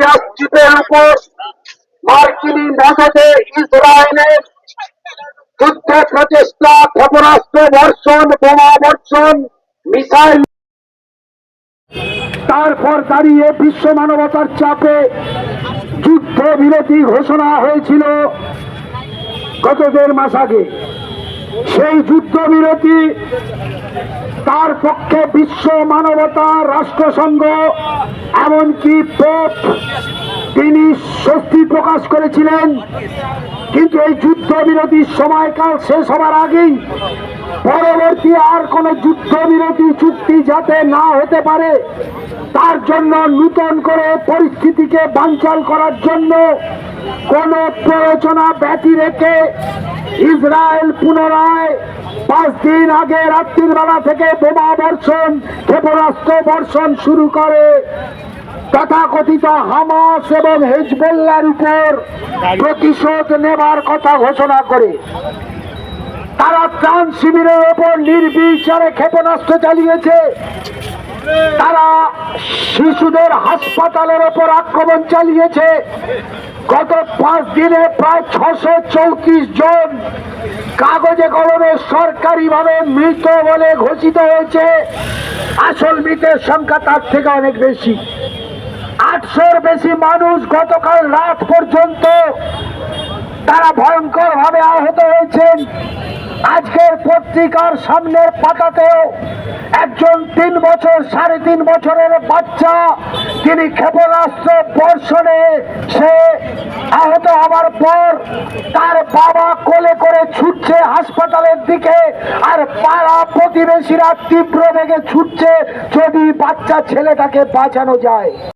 স্ট্রিপের উপর মার্কিনী ইসরায়েলের যুদ্ধ প্রচেষ্টা, ক্ষেপণাস্ত্র বর্ষণ, বোমা বর্ষণ, মিসাইল তারপর দাঁড়িয়ে বিশ্ব মানবতার চাপে যুদ্ধ বিরতি ঘোষণা হয়েছিল গত দেড় মাস আগে। সেই যুদ্ধ বিরতি তার পক্ষে বিশ্ব মানবতা রাষ্ট্রসংঘ, এমনকি পোপ, তিনি স্বস্তি প্রকাশ করেছিলেন। কিন্তু এই যুদ্ধ বিরতির সময়কাল শেষ হবার আগেই পরবর্তী আর কোনো যুদ্ধ বিরতি চুক্তি যাতে না হতে পারে, তার জন্য নূতন করে পরিস্থিতিকে বানচাল করার জন্য কোন প্ররোচনা ব্যতি রেখে ইসরায়েল পুনরায় পাঁচ দিন আগে রাত্রির বেলা থেকে বোমা বর্ষণ, ক্ষেপণাস্ত্র বর্ষণ শুরু করে। তথাকথিত হামাস এবং হেজবুল্লার উপর প্রতিশোধ নেবার কথা ঘোষণা করে। তারা ত্রাণ শিবিরের ওপর নির্বিচারে ক্ষেপণাস্ত্র চালিয়েছে। তারা শিশুদের হাসপাতালের ওপর আক্রমণ চালিয়েছে। গত পাঁচ দিনে প্রায় ছশো চৌত্রিশ জন কাগজে কলমে সরকারিভাবে মৃত বলে ঘোষিত হয়েছে। আসল মৃতের সংখ্যা তার থেকে অনেক বেশি। আটশোর বেশি মানুষ গতকাল রাত পর্যন্ত তারা ভয়ঙ্কর ভাবে আহত হয়েছেন। আজকের পত্রিকার সামনের পাতাতেও একজন তিন বছর, সাড়ে তিন বছরের বাচ্চা, তিনি ক্ষেপণাস্ত্র বর্ষণে সে আহত হওয়ার পর তার বাবা কোলে করে ছুটছে হাসপাতালের দিকে আর পাড়া প্রতিবেশীরা তীব্র বেগে ছুটছে যদি বাচ্চা ছেলেটাকে বাঁচানো যায়।